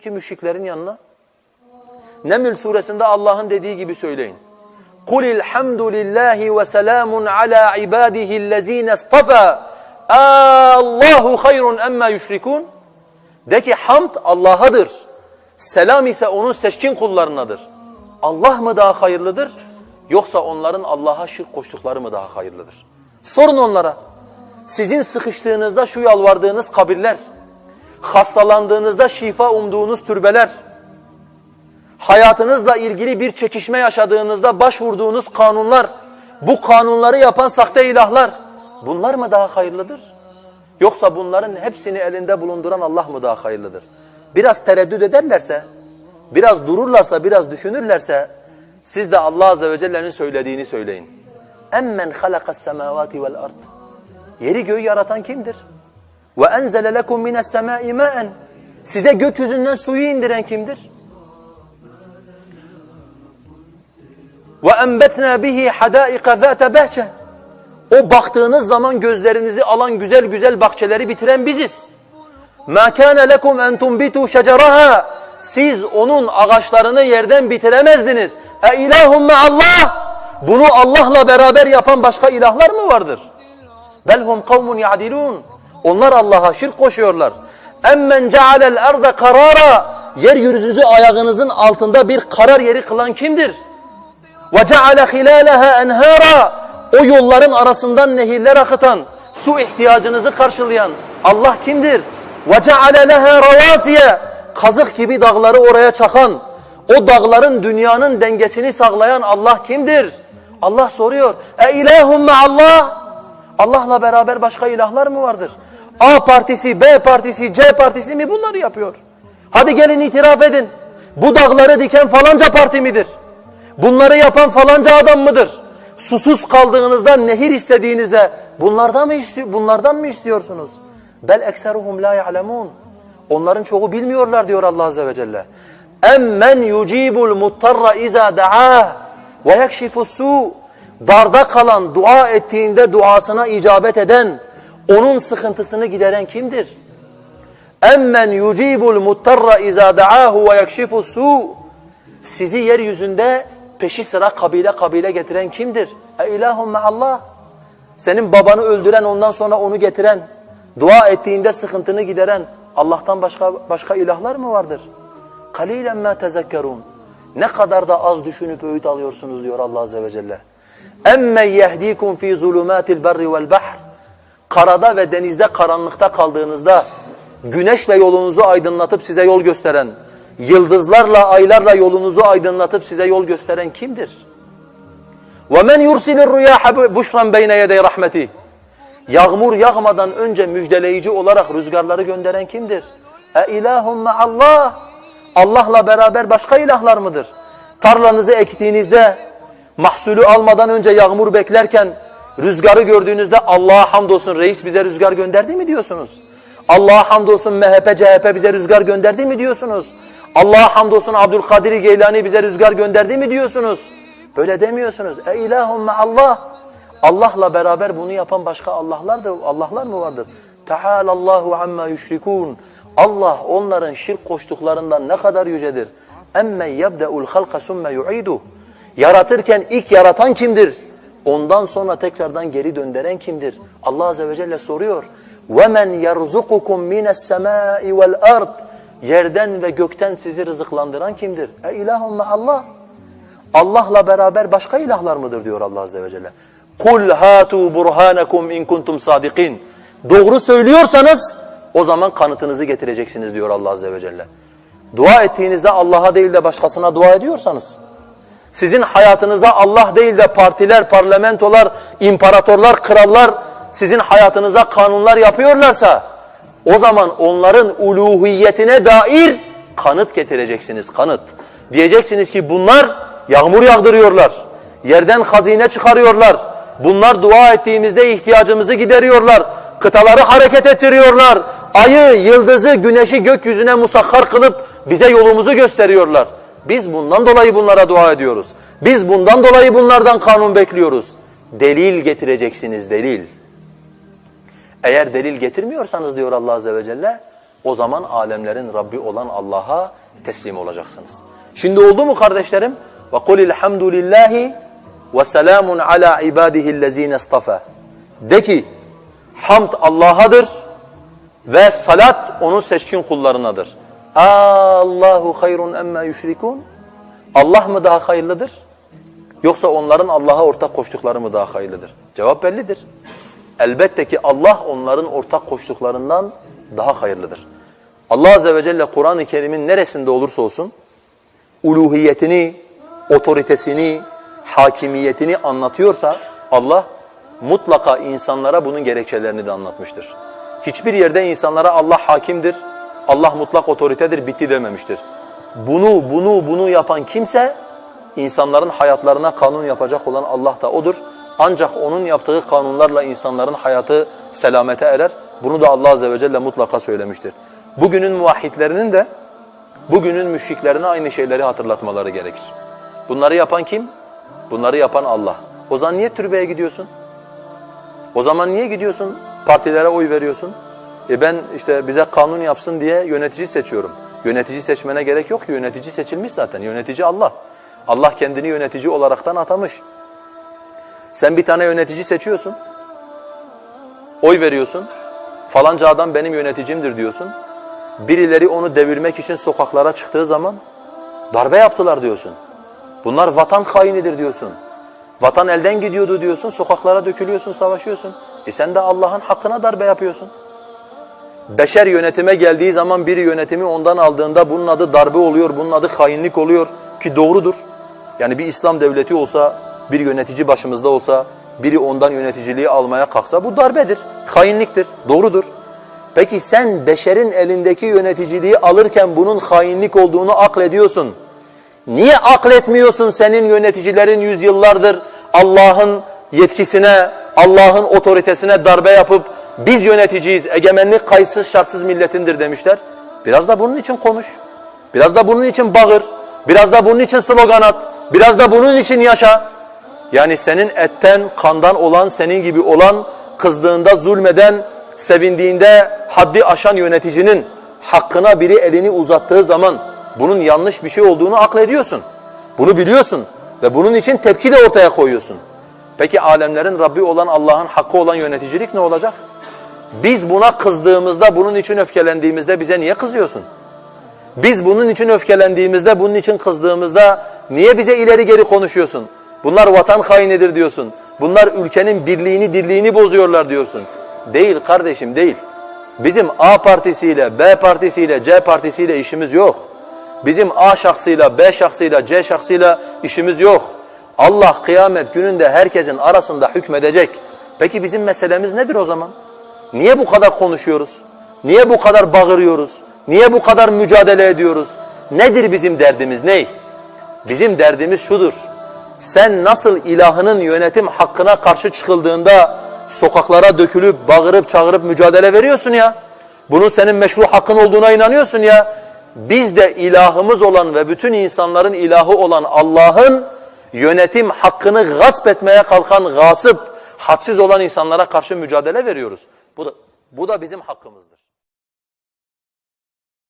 ki müşriklerin yanına. Neml suresinde Allah'ın dediği gibi söyleyin. قُلِ الْحَمْدُ لِلّٰهِ وَسَلَامٌ عَلَى عِبَادِهِ الَّذ۪ينَ اصْطَفَى Allahu hayrun emma yüşrikun. De ki hamd Allah'adır. Selam ise onun seçkin kullarınadır. Allah mı daha hayırlıdır? Yoksa onların Allah'a şirk koştukları mı daha hayırlıdır? Sorun onlara. Sizin sıkıştığınızda şu yalvardığınız kabirler, hastalandığınızda şifa umduğunuz türbeler, hayatınızla ilgili bir çekişme yaşadığınızda başvurduğunuz kanunlar, bu kanunları yapan sahte ilahlar, bunlar mı daha hayırlıdır? Yoksa bunların hepsini elinde bulunduran Allah mı daha hayırlıdır? Biraz tereddüt ederlerse, biraz dururlarsa, biraz düşünürlerse, siz de Allah Azze ve Celle'nin söylediğini söyleyin. Halakas semavati vel ard. Yeri göğü yaratan kimdir? Ve enzele lekum mines semai ma'en. Size gökyüzünden suyu indiren kimdir? Ve enbetna bihi hadaika zate bahçe. O baktığınız zaman gözlerinizi alan güzel güzel bahçeleri bitiren biziz. Ma kana lekum en tumbitu şeceraha. Siz onun ağaçlarını yerden bitiremezdiniz. E ilahum Allah. Bunu Allah'la beraber yapan başka ilahlar mı vardır? Belhum kavmun ya'dilun. Onlar Allah'a şirk koşuyorlar. Emmen cealel erde karara. Yeryüzünüzü ayağınızın altında bir karar yeri kılan kimdir? Ve ceale hilalaha enhara. O yolların arasından nehirler akıtan, su ihtiyacınızı karşılayan Allah kimdir? Ve ceale leha ravasiye. Kazık gibi dağları oraya çakan, o dağların dünyanın dengesini sağlayan Allah kimdir? Allah soruyor. E ilahum Allah. Allah'la beraber başka ilahlar mı vardır? A partisi, B partisi, C partisi mi bunları yapıyor? Hadi gelin itiraf edin. Bu dağları diken falanca parti midir? Bunları yapan falanca adam mıdır? Susuz kaldığınızda, nehir istediğinizde bunlardan mı istiyor, bunlardan mı istiyorsunuz? Bel ekseruhum la ya'lemun. Onların çoğu bilmiyorlar diyor Allah azze ve celle. Emmen yucibul muttarra iza da'a ve yekşifus. Darda kalan, dua ettiğinde duasına icabet eden, onun sıkıntısını gideren kimdir? Emmen yucibul muttarra iza da'ahu ve yekşifus su. Sizi yeryüzünde peşi sıra kabile kabile getiren kimdir? E ilahum Allah. Senin babanı öldüren ondan sonra onu getiren, dua ettiğinde sıkıntını gideren Allah'tan başka başka ilahlar mı vardır? Kalilen ma tezekkerun. Ne kadar da az düşünüp öğüt alıyorsunuz diyor Allah azze ve celle. Emme yehdikum fi zulumatil berri vel bahr Karada ve denizde karanlıkta kaldığınızda güneşle yolunuzu aydınlatıp size yol gösteren, yıldızlarla, aylarla yolunuzu aydınlatıp size yol gösteren kimdir? وَمَنْ يُرْسِلِ الرُّيَاحَ بُشْرًا بَيْنَ يَدَيْ رَحْمَتِهِ Yağmur yağmadan önce müjdeleyici olarak rüzgarları gönderen kimdir? E ilahum Allah. Allah'la beraber başka ilahlar mıdır? Tarlanızı ektiğinizde mahsulü almadan önce yağmur beklerken rüzgarı gördüğünüzde Allah'a hamdolsun reis bize rüzgar gönderdi mi diyorsunuz? Allah'a hamdolsun MHP, CHP bize rüzgar gönderdi mi diyorsunuz? Allah'a hamdolsun Abdülkadir Geylani bize rüzgar gönderdi mi diyorsunuz? Böyle demiyorsunuz. E ilahum Allah. Allah'la beraber bunu yapan başka Allah'lar da Allah'lar mı vardır? Teâlallahu amma yüşrikûn. Allah onların şirk koştuklarından ne kadar yücedir. Emme yebde'ul halqa summe yu'iduh. Yaratırken ilk yaratan kimdir? Ondan sonra tekrardan geri döndüren kimdir? Allah azze ve celle soruyor. وَمَنْ يَرْزُقُكُمْ مِنَ السَّمَاءِ وَالْأَرْضِ Yerden ve gökten sizi rızıklandıran kimdir? E ilahum Allah. Allah'la beraber başka ilahlar mıdır diyor Allah azze ve celle. Kul hatu burhanakum in kuntum sadikin. Doğru söylüyorsanız o zaman kanıtınızı getireceksiniz diyor Allah azze ve celle. Dua ettiğinizde Allah'a değil de başkasına dua ediyorsanız, sizin hayatınıza Allah değil de partiler, parlamentolar, imparatorlar, krallar sizin hayatınıza kanunlar yapıyorlarsa o zaman onların uluhiyetine dair kanıt getireceksiniz, kanıt. Diyeceksiniz ki bunlar yağmur yağdırıyorlar, yerden hazine çıkarıyorlar, bunlar dua ettiğimizde ihtiyacımızı gideriyorlar, kıtaları hareket ettiriyorlar, ayı, yıldızı, güneşi gökyüzüne musakhar kılıp bize yolumuzu gösteriyorlar. Biz bundan dolayı bunlara dua ediyoruz. Biz bundan dolayı bunlardan kanun bekliyoruz. Delil getireceksiniz, delil. Eğer delil getirmiyorsanız diyor Allah Azze ve Celle, O zaman alemlerin Rabbi olan Allah'a teslim olacaksınız. Şimdi oldu mu kardeşlerim? Ve kul elhamdülillahi ve selamun ala ibadihillezine istafa. De ki hamd Allah'adır ve salat onun seçkin kullarınadır. Allahu hayrun emma yüşrikun. Allah mı daha hayırlıdır? Yoksa onların Allah'a ortak koştukları mı daha hayırlıdır? Cevap bellidir. Elbette ki Allah onların ortak koştuklarından daha hayırlıdır. Allah Azze ve Celle Kur'an-ı Kerim'in neresinde olursa olsun uluhiyetini, otoritesini, hakimiyetini anlatıyorsa Allah mutlaka insanlara bunun gerekçelerini de anlatmıştır. Hiçbir yerde insanlara Allah hakimdir, Allah mutlak otoritedir, bitti dememiştir. Bunu, bunu, bunu yapan kimse insanların hayatlarına kanun yapacak olan Allah da odur. Ancak onun yaptığı kanunlarla insanların hayatı selamete erer. Bunu da Allah Azze ve Celle mutlaka söylemiştir. Bugünün muvahhidlerinin de bugünün müşriklerine aynı şeyleri hatırlatmaları gerekir. Bunları yapan kim? Bunları yapan Allah. O zaman niye türbeye gidiyorsun? O zaman niye gidiyorsun? Partilere oy veriyorsun. E ben işte bize kanun yapsın diye yönetici seçiyorum. Yönetici seçmene gerek yok ki yönetici seçilmiş zaten. Yönetici Allah. Allah kendini yönetici olaraktan atamış. Sen bir tane yönetici seçiyorsun. Oy veriyorsun. Falanca adam benim yöneticimdir diyorsun. Birileri onu devirmek için sokaklara çıktığı zaman darbe yaptılar diyorsun. Bunlar vatan hainidir diyorsun. Vatan elden gidiyordu diyorsun, sokaklara dökülüyorsun, savaşıyorsun. E sen de Allah'ın hakkına darbe yapıyorsun. Beşer yönetime geldiği zaman biri yönetimi ondan aldığında bunun adı darbe oluyor, bunun adı hainlik oluyor ki doğrudur. Yani bir İslam devleti olsa, bir yönetici başımızda olsa, biri ondan yöneticiliği almaya kalksa bu darbedir, hainliktir, doğrudur. Peki sen beşerin elindeki yöneticiliği alırken bunun hainlik olduğunu aklediyorsun. Niye akletmiyorsun senin yöneticilerin yüzyıllardır Allah'ın yetkisine, Allah'ın otoritesine darbe yapıp biz yöneticiyiz, egemenlik kayıtsız şartsız milletindir demişler. Biraz da bunun için konuş. Biraz da bunun için bağır. Biraz da bunun için slogan at. Biraz da bunun için yaşa. Yani senin etten, kandan olan, senin gibi olan, kızdığında zulmeden, sevindiğinde haddi aşan yöneticinin hakkına biri elini uzattığı zaman bunun yanlış bir şey olduğunu aklediyorsun. Bunu biliyorsun ve bunun için tepki de ortaya koyuyorsun. Peki alemlerin Rabbi olan Allah'ın hakkı olan yöneticilik ne olacak? Biz buna kızdığımızda, bunun için öfkelendiğimizde bize niye kızıyorsun? Biz bunun için öfkelendiğimizde, bunun için kızdığımızda niye bize ileri geri konuşuyorsun? Bunlar vatan hainidir diyorsun. Bunlar ülkenin birliğini, dirliğini bozuyorlar diyorsun. Değil kardeşim değil. Bizim A partisiyle, B partisiyle, C partisiyle işimiz yok. Bizim A şahsıyla, B şahsıyla, C şahsıyla işimiz yok. Allah kıyamet gününde herkesin arasında hükmedecek. Peki bizim meselemiz nedir o zaman? Niye bu kadar konuşuyoruz? Niye bu kadar bağırıyoruz? Niye bu kadar mücadele ediyoruz? Nedir bizim derdimiz ney? Bizim derdimiz şudur. Sen nasıl ilahının yönetim hakkına karşı çıkıldığında sokaklara dökülüp, bağırıp, çağırıp mücadele veriyorsun ya. Bunun senin meşru hakkın olduğuna inanıyorsun ya. Biz de ilahımız olan ve bütün insanların ilahı olan Allah'ın yönetim hakkını gasp etmeye kalkan gasıp, hadsiz olan insanlara karşı mücadele veriyoruz. Bu da, bu da bizim hakkımızdır.